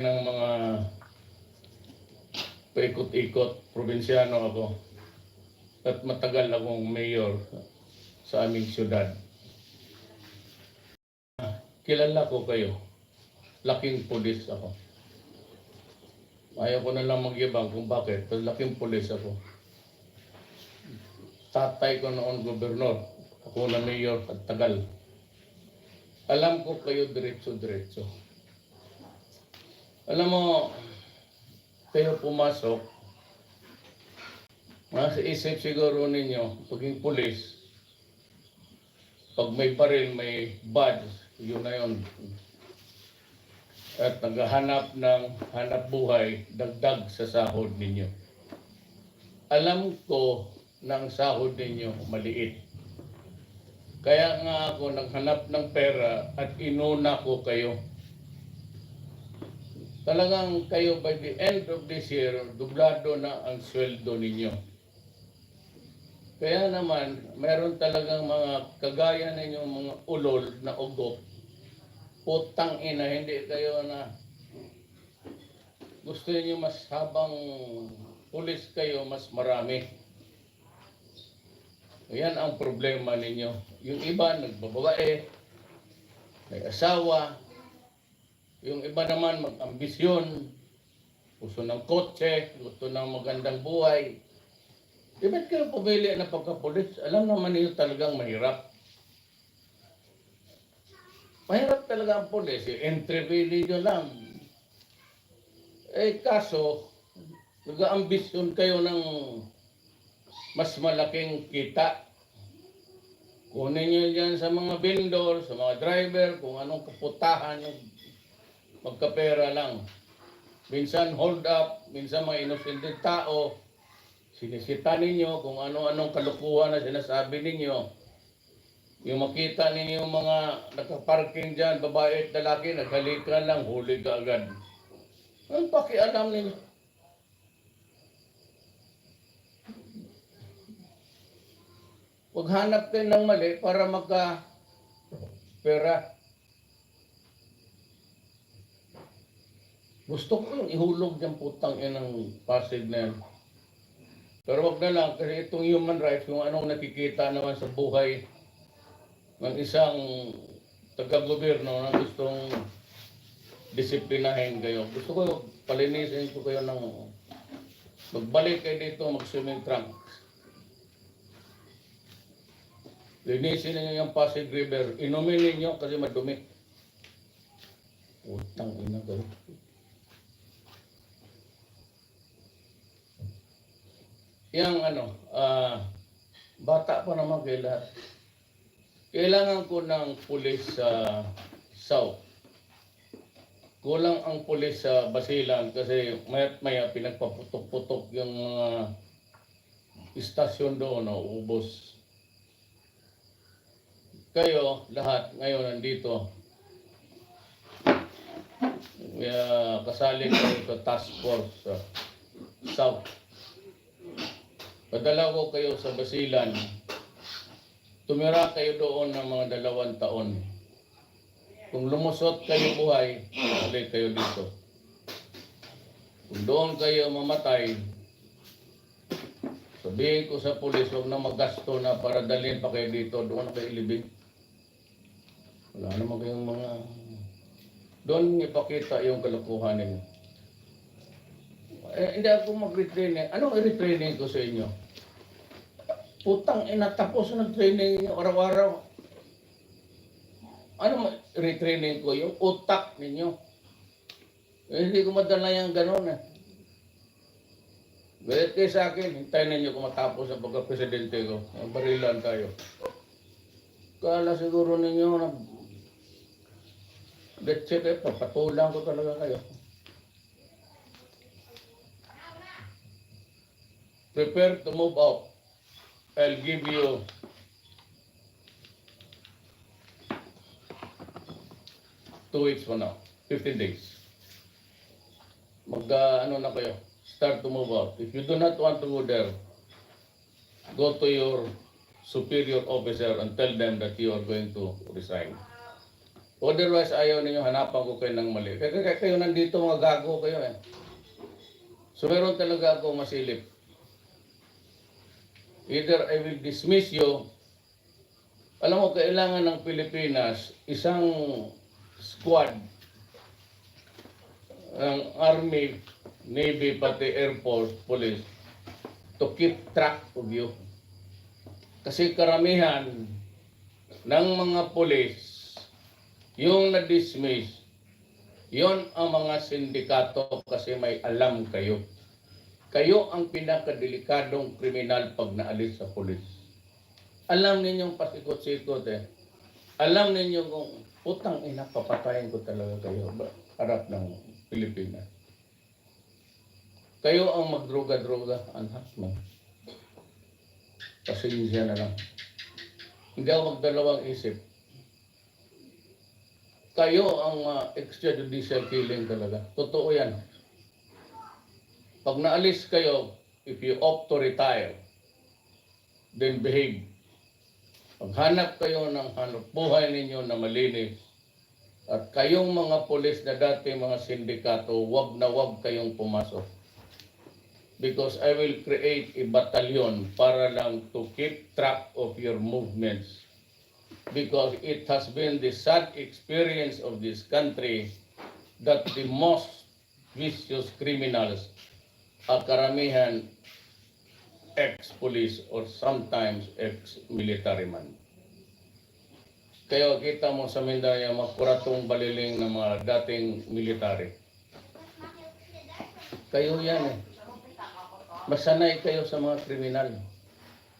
ng mga paikot-ikot, probinsyano ako. At matagal akong mayor sa aming syudad. Kilala ko kayo. Laking pulis ako. Ayaw ko na lang magyabang kung bakit. Pero laking pulis ako. Tatay ko noon gobernador. Ako na mayor at tagal. Alam ko kayo diretso-diretso. Alam mo, kayo pumasok, nasa isip siguro ninyo, paging pulis, pag may baril, may badge, yun na yun. At naghahanap ng hanap buhay, dagdag sa sahod ninyo. Alam ko na sahod ninyo maliit. Kaya nga ako naghanap ng pera at inuna ko kayo talagang kayo by the end of this year, dublado na ang sweldo ninyo. Kaya naman, meron talagang mga kagaya ninyong mga ulol na ugok. Putang ina, hindi kayo na gusto niyo mas habang pulis kayo, mas marami. Yan ang problema ninyo. Yung iba, nagbababae, may asawa, yung iba naman mag-ambisyon, gusto ng kotse, gusto ng magandang buhay. Di ba't kayo pumili na pagkapulis? Alam naman niyo talagang mahirap. Mahirap talaga ang pulis. Eh. Entry fee nyo lang. Eh kaso, nag-ambisyon kayo ng mas malaking kita. Kunin nyo dyan sa mga vendor, sa mga driver, kung anong kaputahan yung magkapera lang. Minsan hold up, minsan mga inosente tao, sinisita ninyo kung ano-anong kalukuhan na sinasabi ninyo. Yung makita ninyo yung mga nakaparking dyan, babae at lalaki, naghalikan lang, huli ka agad. Ang pakialam ninyo. Paghanap kayo ng mali para magka pera. Gusto ko yung ihulog yung putang inang Pasig na yan. Pero wag na lang, kasi itong human rights, kung anong nakikita naman sa buhay ng isang taga-gobyerno na gustong disiplinahin kayo. Gusto ko palinisin ko kayo ng magbalik kayo dito, mag-swimming trunks. Linisin ninyo yung Pasig River. Inumin ninyo kasi madumi. Utang ina kayo. Yang ano, ah, bata pa naman kayo lahat. Kailangan ko ng pulis sa South. Kulang ang pulis sa Basilan kasi mayat maya pinagpaputok-putok yung mga istasyon doon, no, ubos. Kayo, lahat, ngayon nandito. Kaya kasali kayo sa task force sa South. Padala ko kayo sa Basilan. Tumira kayo doon ng mga dalawang taon. Kung lumusot kayo buhay, balik kayo dito. Kung doon kayo mamatay, sabihin ko sa pulis, huwag na magasto na para dalhin pa kayo dito, doon kayo ilibing. Wala naman kayong mga... Doon ipakita yung kalokohan ninyo. Eh, hindi ako mag-retraining. Anong i-retraining ko sa inyo? Putang ina, tapos na training ninyo araw-araw. Ano retraining ko? Yung utak ninyo. Eh, hindi ko madala yung gano'n eh. Galit kayo sa akin, hintayin ninyo kung matapos ang pagka-presidente ko. Barilan tayo. Kala siguro ninyo na That's it, eh, papatulang ko talaga kayo. Prepare to move out. I'll give you two weeks from now, 15 days. Mag, uh, ano na kayo, start to move out. If you do not want to go there, go to your superior officer and tell them that you are going to resign. Otherwise, ayaw ninyo hanapan ko kayo ng mali. Kaya kayo nandito, mga gago kayo eh. So meron talaga ako masilip. Either I will dismiss you. Alam mo, kailangan ng Pilipinas isang squad ng Army, Navy, pati Air Force, Police to keep track of you. Kasi karamihan ng mga police, yung na-dismiss, yon ang mga sindikato kasi may alam kayo. Kayo ang pinakadelikadong kriminal pag naalis sa pulis. Alam ninyong pasikot-sikot eh. Alam ninyo kung putang ina, papatayin ko talaga kayo harap ng Pilipinas. Kayo ang magdroga-droga, anak mo. Pasensya na lang. Hindi ako magdalawang isip. Kayo ang uh, extrajudicial killing talaga. Totoo yan. Pag naalis kayo, if you opt to retire, then behave. Paghanap kayo ng hanap buhay ninyo na malinis, at kayong mga polis na dati mga sindikato, wag na wag kayong pumasok. Because I will create a battalion para lang to keep track of your movements. Because it has been the sad experience of this country that the most vicious criminals are karamihan ex-police or sometimes ex-military man. Kaya kita mo sa Mindanao, makuratong baliling ng mga dating military. Kayo yan eh. Masanay kayo sa mga kriminal.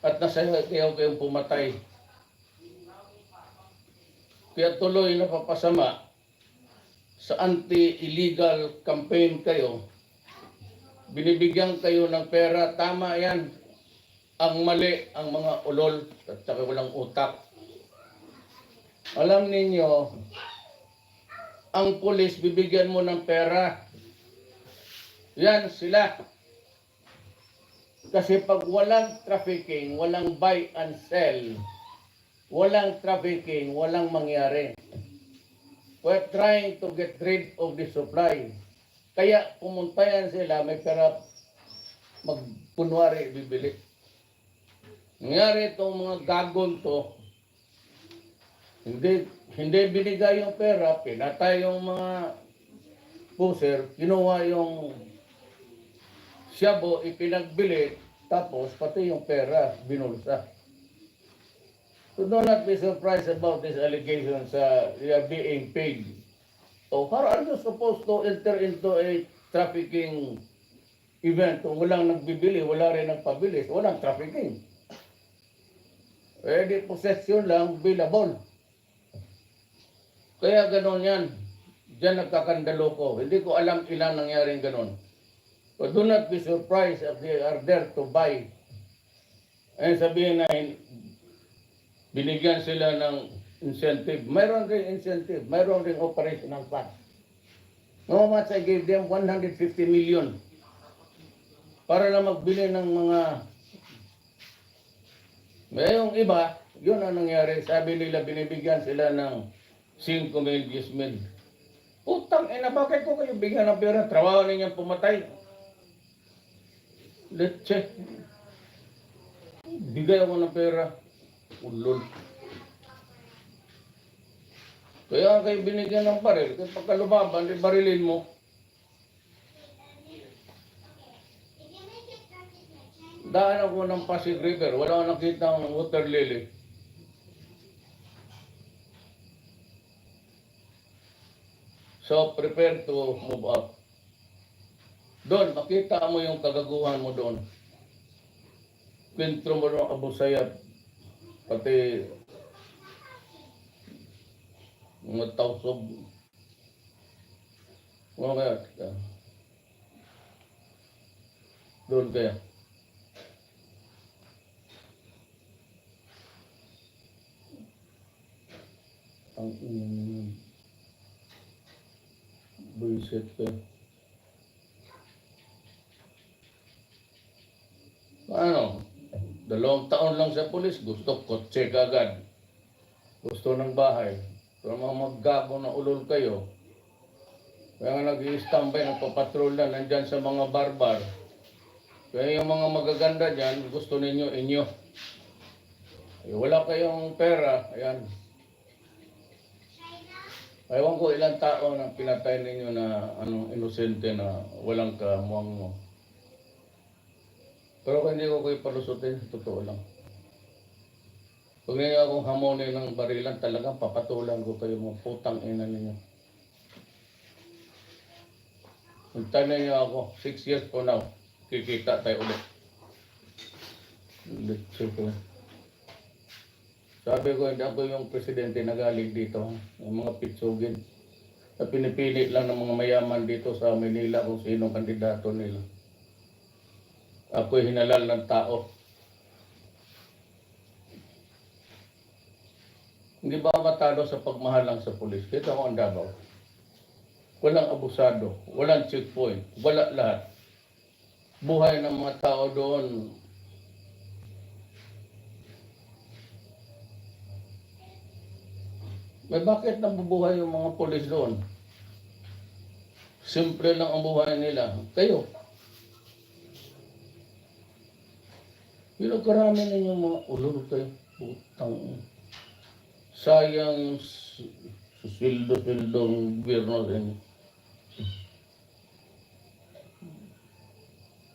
At nasaya kayo kayong pumatay. Kaya tuloy napapasama sa anti-illegal campaign kayo. Binibigyan kayo ng pera, tama yan. Ang mali, ang mga ulol at saka walang utak. Alam ninyo, ang pulis bibigyan mo ng pera. Yan sila. Kasi pag walang trafficking, walang buy and sell, walang trafficking, walang mangyari. We're trying to get rid of the supply. Kaya pumunta sila, may pera magpunwari bibili. Nangyari itong mga gagon to, hindi, hindi binigay yung pera, pinatay yung mga puser, kinuha yung siyabo, ipinagbili, tapos pati yung pera, binulsa. So do not be surprised about these allegations uh, you are being paid. So how are you supposed to enter into a trafficking event kung walang nagbibili, wala rin nagpabili, walang trafficking? Eh di possession lang, billable. Kaya ganon yan. Diyan nagkakandalo ko. Hindi ko alam ilan nangyaring ganon. But do not be surprised if they are there to buy. Ay sabihin na binigyan sila ng incentive. Mayroon rin incentive. Mayroon rin operational fund. No much I gave them 150 million para lang magbili ng mga ngayong iba, yun ang nangyari. Sabi nila binibigyan sila ng 5 mil, 10 mil. Utang, eh na bakit ko kayo bigyan ng pera? Trabaho ninyang pumatay. Let's check. Bigay ako ng pera. Ulol. Kaya kayo binigyan ng baril. Kaya pagka lumaban, di barilin mo. Daan ako ng Pasig River. Wala akong nakita ng water lily. So, prepare to move up. Doon, makita mo yung kagaguhan mo doon. Kwentro mo ng Abu Sayyaf. Pati mga tawsob. Mga kaya. Doon kaya. Ang mm, buisit ka. Ano? Dalawang taon lang sa pulis, gusto kotse kagad. Gusto ng bahay. Pero mga maggago na ulol kayo, kaya nga nag-i-standby, nagpapatrol na, nandyan sa mga barbar. Kaya yung mga magaganda dyan, gusto ninyo, inyo. Eh, wala kayong pera, ayan. Ewan ko ilang tao na pinatay ninyo na ano, inosente na walang kamuang mo. Pero kung hindi ko kayo palusutin, totoo lang. Pag ninyo akong hamonin ng barilan, talagang papatulan ko kayo mga putang ina ninyo. Hintayin ninyo ako, six years from now, kikita tayo ulit. Ulit, siyempre. Sabi ko, hindi ako yung presidente na galing dito. Yung mga pitsugin. Na pinipili lang ng mga mayaman dito sa Manila kung sino kandidato nila. Ako'y hinalal ng tao. Hindi ba matalo sa pagmahal lang sa pulis? Kita ko ang Davao. Walang abusado, walang checkpoint, wala lahat. Buhay ng mga tao doon, May bakit nabubuhay yung mga polis doon? Simple lang ang buhay nila. Kayo. Pinagkarami ninyo mga ulol kayo. Putang. Sayang yung s- sweldo-sweldo ng gobyerno inyo.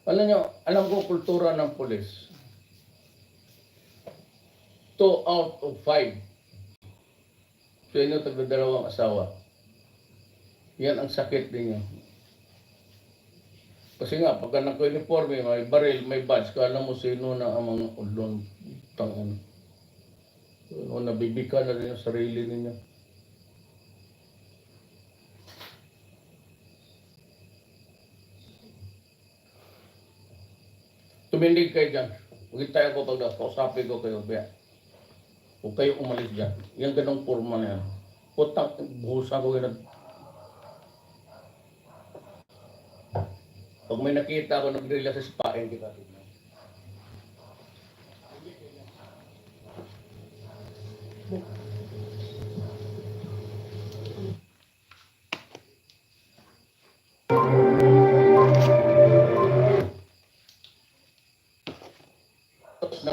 Alam nyo, alam ko kultura ng polis. Two out of five sa inyo tagdadalawang asawa. Yan ang sakit ninyo. Kasi nga, pagka naka-uniforme, may baril, may badge, kala mo sino na ang mga ulon. Tangan. O nabibika na rin ang sarili ninyo. Tumindig kayo dyan. Huwag tayo ko pag kausapin ko kayo. Baya. Huwag kayo umalis dyan. Yung ganong forma na yan. Putang, buhusan ko yun. Pag may nakita ako nag-drill sa spa, hindi ka tignan. Ng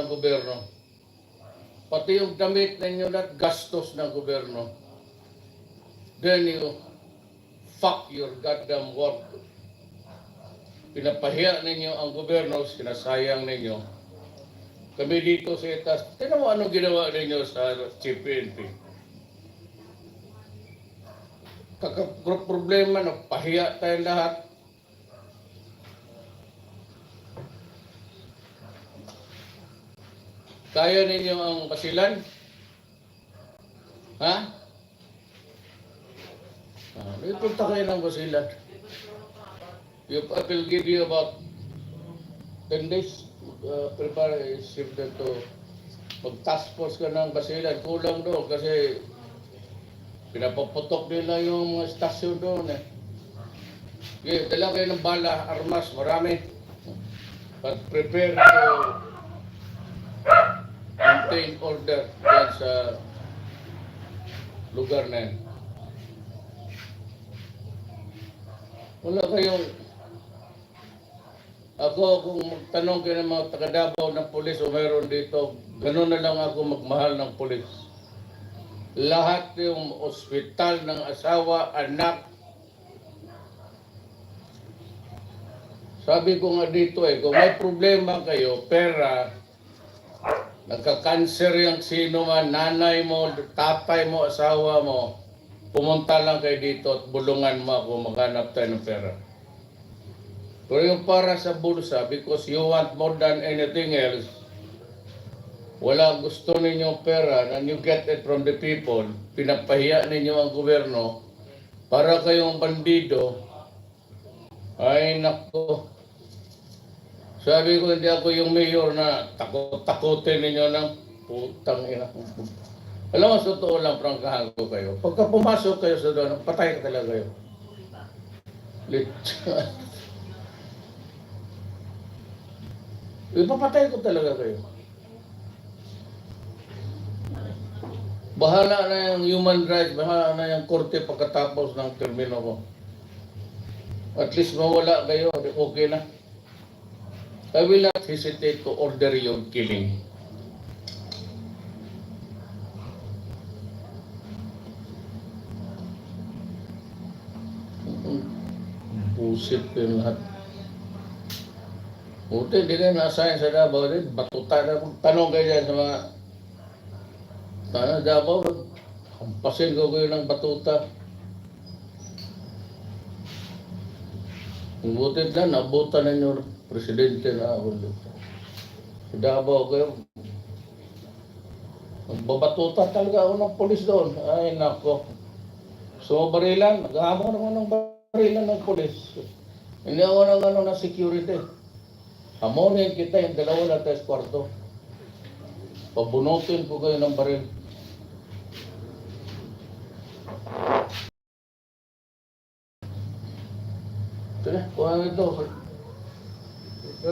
gobyerno. Pati yung damit ninyo at gastos ng gobyerno. Then you fuck your goddamn work. Pinapahiya ninyo ang gobyerno, sinasayang ninyo. Kami dito sa itas, tinan mo anong ginawa ninyo sa CPNP. Kaka problema na pahiya tayong lahat. Kaya ninyo ang basilan? Ha? Ah, may punta kayo ng basilan. You, I will give you about 10 days. Uh, prepare, shift them to mag-task force ka ng basilan. Kulang doon kasi pinapaputok nila yung mga stasyon doon eh. Okay, dala kayo ng bala, armas, marami. But prepare to maintain order dyan sa lugar na yan. Wala kayong ako kung magtanong kayo ng mga taga Davao ng pulis o meron dito, ganun na lang ako magmahal ng pulis. Lahat yung ospital ng asawa, anak, sabi ko nga dito eh, kung may problema kayo, pera, Nagka-cancer yung sino man, nanay mo, tatay mo, asawa mo, pumunta lang kayo dito at bulungan mo ako, maghanap tayo ng pera. Pero yung para sa bulsa, because you want more than anything else, wala gusto ninyo pera and you get it from the people, pinapahiya ninyo ang gobyerno, para kayong bandido, ay nako, sabi ko, hindi ako yung mayor na takot-takutin ninyo ng putang ina. Alam mo, sa totoo lang, prangkahan ko kayo. Pagka pumasok kayo sa doon, patay ka talaga kayo. Lit. Ipapatay ko talaga kayo. Bahala na yung human rights, bahala na yung korte pagkatapos ng termino ko. At least mawala kayo, okay na. I will not hesitate to order your killing. Busit yung lahat. Buti, di kayo na-assign sa Davao din. Batuta na. Tanong kayo dyan sa mga Sana Davao, hampasin ko kayo ng batuta. Ang buti na, nabutan na yung presidente na ako dito. Sa Davao kayo, Magbabatuta talaga ako ng polis doon. Ay, nako. So, barilan. Naghahamon naman ng barilan ng polis. Hindi ako ng ano na security. Hamonin kita yung dalawa na test kwarto. Pabunutin ko kayo ng baril. Na, kuha ito. Ito,